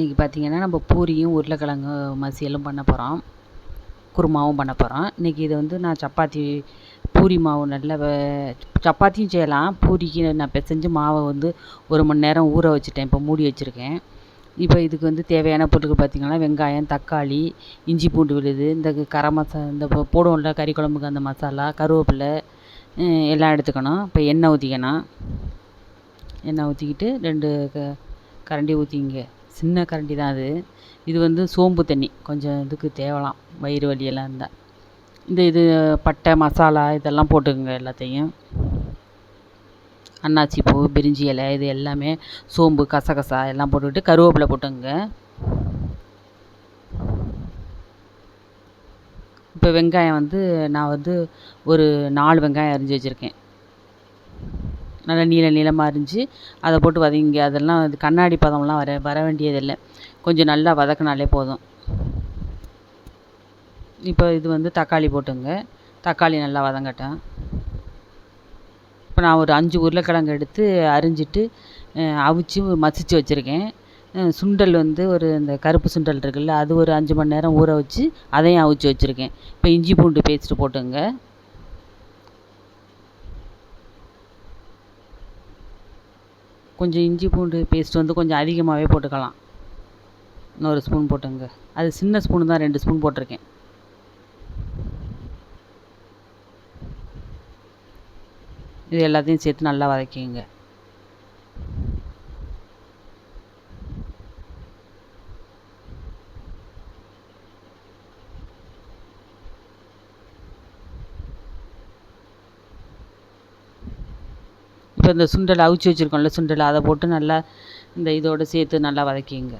இன்றைக்கி பார்த்திங்கன்னா நம்ம பூரியும் உருளைக்கிழங்கு மசியலும் பண்ண போகிறோம் குருமாவும் பண்ண போகிறோம் இன்றைக்கி இதை வந்து நான் சப்பாத்தி பூரி மாவு நல்ல சப்பாத்தியும் செய்யலாம். பூரிக்கு நான் பிசைஞ்சு மாவை வந்து ஒரு மணி நேரம் ஊற வச்சுட்டேன். இப்போ மூடி வச்சுருக்கேன். இப்போ இதுக்கு வந்து தேவையான பொருட்கள் பார்த்திங்கன்னா வெங்காயம் தக்காளி இஞ்சி பூண்டு விழுது இந்த கரம் மசா இந்த போடுவோம்ல கறி குழம்புக்கு அந்த மசாலா கருவேப்பிலை எல்லாம் எடுத்துக்கணும். இப்போ எண்ணெய் ஊற்றிக்கணும் எண்ணெய் ஊற்றிக்கிட்டு ரெண்டு க கரண்டி ஊற்றிங்க சின்ன கரண்டி தான் அது. இது வந்து சோம்பு தண்ணி. கொஞ்சம் இதுக்கு தேவலாம். வயிறு வலியெல்லாம் இருந்தால் இந்த இது பட்டை மசாலா இதெல்லாம் போட்டுக்கோங்க எல்லாத்தையும். அன்னாச்சி பூ பிரிஞ்சி இலை இது எல்லாமே சோம்பு கசகசா எல்லாம் போட்டுக்கிட்டு கருவேப்பிலை போட்டுக்கோங்க. இப்போ வெங்காயம் வந்து நான் வந்து ஒரு நாலு வெங்காயம் அரிஞ்சு வச்சுருக்கேன். நல்லா நீள நீளமாக அரிஞ்சு அதை போட்டு வதங்கிங்க. அதெல்லாம் இது கண்ணாடி பதம்லாம் வர வர வேண்டியதில்லை. கொஞ்சம் நல்லா வதக்கினாலே போதும். இப்போ இது வந்து தக்காளி போட்டுங்க. தக்காளி நல்லா வதங்கட்டும். இப்போ நான் ஒரு அஞ்சு உருளைக்கிழங்கு எடுத்து அரிஞ்சிட்டு அவிச்சு மசிச்சு வச்சுருக்கேன். சுண்டல் வந்து ஒரு இந்த கருப்பு சுண்டல் இருக்குல்ல அது ஒரு அஞ்சு மணி நேரம் ஊற வச்சு அதையும் அவிச்சு வச்சுருக்கேன். இப்போ இஞ்சி பூண்டு பேஸ்ட்டு போட்டுங்க. கொஞ்சம் இஞ்சி பூண்டு பேஸ்ட் வந்து கொஞ்சம் அதிகமாகவே போட்டுக்கலாம். இன்னொரு ஸ்பூன் போட்டுங்க. அது சின்ன ஸ்பூன் தான் ரெண்டு ஸ்பூன் போட்டிருக்கேன். இது எல்லாத்தையும் சேர்த்து நல்லா வதக்கிங்க. இப்போ இந்த சுண்டல் அவிச்சு வச்சுருக்கோம்ல சுண்டல் அதை போட்டு நல்லா இந்த இதோடு சேர்த்து நல்லா வதக்கிங்க.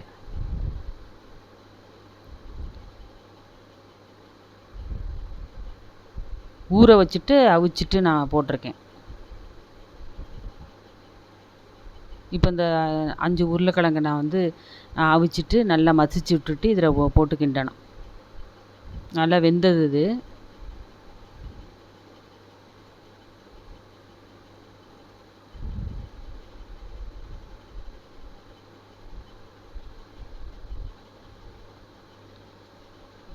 ஊற வச்சுட்டு அவிச்சிட்டு நான் போட்டிருக்கேன். இப்போ இந்த அஞ்சு உருளைக்கிழங்கு நான் வந்து அவிச்சிட்டு நல்லா மசிச்சு விட்டுட்டு இதில் போட்டு கிண்டணும் நல்லா வெந்தது இது.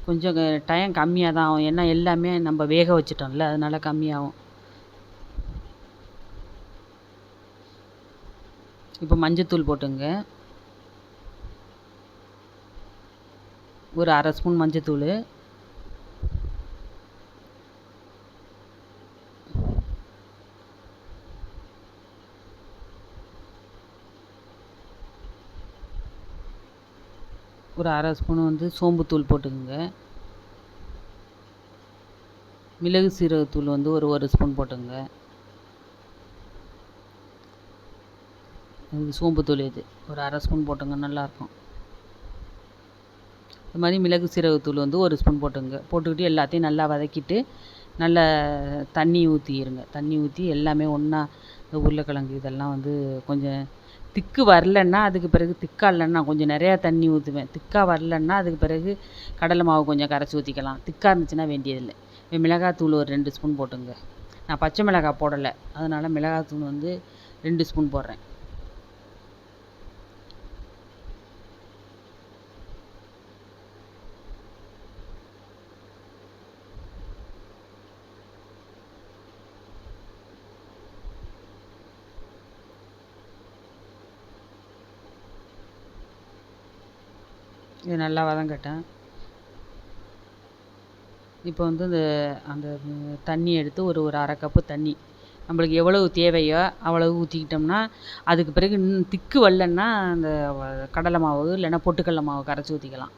கொஞ்சம் டைம் கம்மியாக தான் ஆகும். ஏன்னா எல்லாமே நம்ம வேக வச்சுட்டோம்ல அதனால கம்மியாகும். இப்போ மஞ்சத்தூள் போட்டுங்க. ஒரு அரை ஸ்பூன் மஞ்சத்தூள். ஒரு அரை ஸ்பூன் வந்து சோம்புத்தூள் போட்டுக்கோங்க. மிளகு சீரகத்தூள் வந்து ஒரு ஒரு ஸ்பூன் போட்டுங்க இது சோம்புத்தூள் இது. ஒரு அரை ஸ்பூன் போட்டுங்க நல்லாயிருக்கும். இது மாதிரி மிளகு சீரகத்தூள் வந்து ஒரு ஸ்பூன் போட்டுங்க. போட்டுக்கிட்டு எல்லாத்தையும் நல்லா வதக்கிட்டு நல்லா தண்ணி ஊற்றிடுங்க தண்ணி ஊற்றி எல்லாமே ஒன்றா இந்த உருளைக்கிழங்கு இதெல்லாம் வந்து கொஞ்சம் திக்கு வரலன்னா அதுக்கு பிறகு திக்காக இல்லைன்னா கொஞ்சம் நிறையா தண்ணி ஊற்றுவேன் திக்காக வரலன்னா அதுக்கு பிறகு கடலை மாவு கொஞ்சம் கரைச்சி ஊற்றிக்கலாம் திக்காக இருந்துச்சுன்னா வேண்டியதில்லை. மிளகாத்தூள் ஒரு ரெண்டு ஸ்பூன் போட்டுங்க. நான் பச்சை மிளகாய் போடலை. அதனால் மிளகாத்தூள் வந்து ரெண்டு ஸ்பூன் போடுறேன். இது நல்லா வதங்கட்டும் இப்போ வந்து இந்த அந்த தண்ணி எடுத்து ஒரு ஒரு அரை கப்பு தண்ணி. நம்மளுக்கு எவ்வளவு தேவையோ அவ்வளவு ஊற்றிக்கிட்டோம்னா அதுக்கு பிறகு இன்னும் திக்கு வரலன்னா அந்த கடலை மாவு இல்லைன்னா பொட்டுக்கடலை மாவு கரைச்சி ஊற்றிக்கலாம்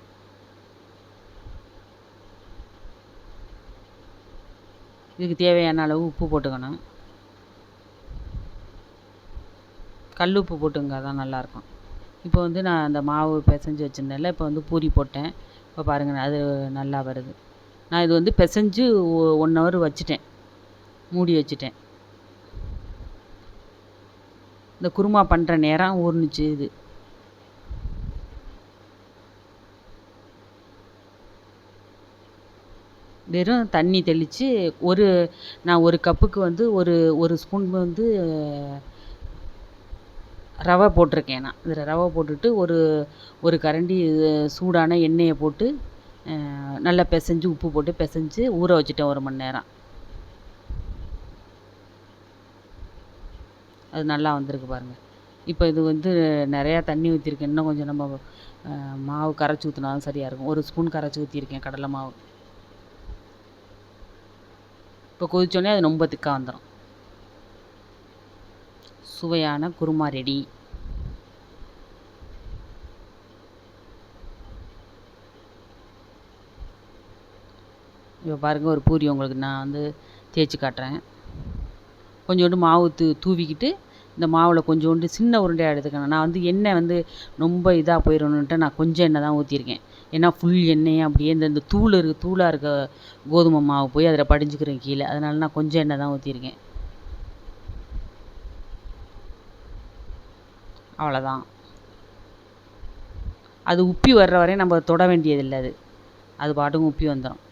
இதுக்கு தேவையான அளவு உப்பு போட்டுக்கணும். கல் உப்பு போட்டுங்க அதான் நல்லாயிருக்கும் இப்போ வந்து நான் அந்த மாவு பிசைஞ்சு வச்சுருந்தேன்ல இப்போ வந்து பூரி போட்டேன். இப்போ பாருங்கள் அது நல்லா வருது. நான் இது வந்து பிசஞ்சி ஒன் ஹவர் வச்சுட்டேன். மூடி வச்சுட்டேன். இந்த குருமா பண்ணுற நேரம் ஊர்னுச்சு இது. வெறும் தண்ணி தெளித்து ஒரு நான் ஒரு கப்புக்கு வந்து ஒரு ஒரு ஸ்பூன் வந்து ரவை போட்டிருக்கேன் நான். இதில் ரவை போட்டுட்டு ஒரு ஒரு கரண்டி சூடான எண்ணெயை போட்டு நல்லா பிசைஞ்சு உப்பு போட்டு பிசைஞ்சு ஊற வச்சுட்டேன் ஒரு மணி நேரம். அது நல்லா வந்திருக்கு பாருங்கள் இப்போ இது வந்து நிறையா தண்ணி ஊற்றிருக்கேன் இன்னும் கொஞ்சம் நம்ம மாவு கரைச்சி ஊற்றினாலும் சரியாக இருக்கும். ஒரு ஸ்பூன் கரைச்சி ஊற்றிருக்கேன் கடலை மாவு. இப்போ கொதிச்சோடனே அது ரொம்ப திக்காக வந்துடும் சுவையான குருமா ரெடி. இப்போ பாருங்கள் ஒரு பூரி உங்களுக்கு நான் வந்து தேய்ச்சி காட்டுறேன். கொஞ்சோண்டு மாவு தூ தூவிக்கிட்டு இந்த மாவில் கொஞ்சோண்டு சின்ன உருண்டையாக எடுத்துக்கணும். நான் வந்து எண்ணெய் வந்து ரொம்ப இதாக போயிடணுன்ட்டு நான் கொஞ்சம் எண்ணெய் தான் ஊற்றிருக்கேன் ஏன்னா ஃபுல் எண்ணெய் அப்படியே இந்த இந்த தூள் இருக்க தூளாக இருக்க கோதுமை மாவு போய் அதில் படிஞ்சுக்கிறேன் கீழே. அதனால நான் கொஞ்சம் எண்ணெய் தான் ஊற்றிருக்கேன் அவ்வளோதான் அது உப்பி வர்ற வரையும் நம்ம தொட வேண்டியதில்லை அது. அது பாட்டுக்கும் உப்பி வந்துடும்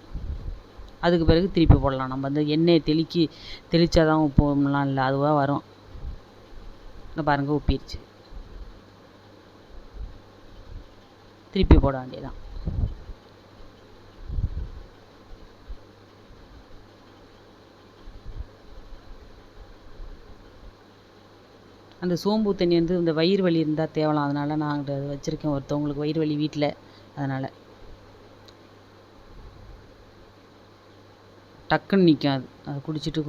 அதுக்கு பிறகு திருப்பி போடலாம். நம்ம வந்து எண்ணெயை தெளிக்கி தெளித்தா தான் உப்புலாம் இல்லை. அதுவாக வரும். இங்கே பாருங்கள் உப்பிடுச்சு திருப்பி போட வேண்டியதான் அந்த சோம்பு தண்ணி வந்து இந்த வயிறு வலி இருந்தால் தேவலாம். அதனால் நான் அங்கிட்ட வச்சுருக்கேன் ஒருத்தவங்களுக்கு வயிறு வலி வீட்டில் அதனால். டக்குன்னு நிற்கும் அது. அதை குடிச்சிட்டு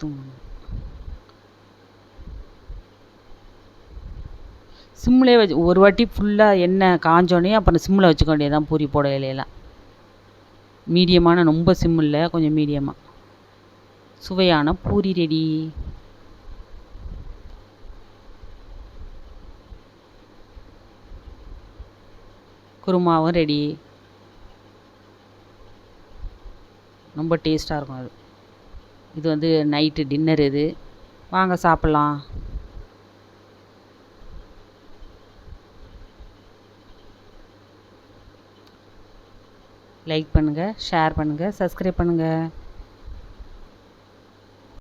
தூங்கணும். சிம்மிலே வச்சு ஒரு வாட்டி ஃபுல்லாக எண்ணெய் காஞ்சோடனே அப்புறம் சிம்மில் வச்சுக்க வேண்டியதான் பூரி போட இலையெல்லாம். மீடியமான ரொம்ப சிம் இல்லை. கொஞ்சம் மீடியமாக சுவையான பூரி ரெடி குருமாவும் ரெடி ரொம்ப டேஸ்ட்டாக இருக்கும் அது. இது வந்து நைட்டு டின்னர் இது. வாங்க சாப்பிட்லாம். லைக் பண்ணுங்கள் ஷேர் பண்ணுங்கள் சப்ஸ்கிரைப் பண்ணுங்கள்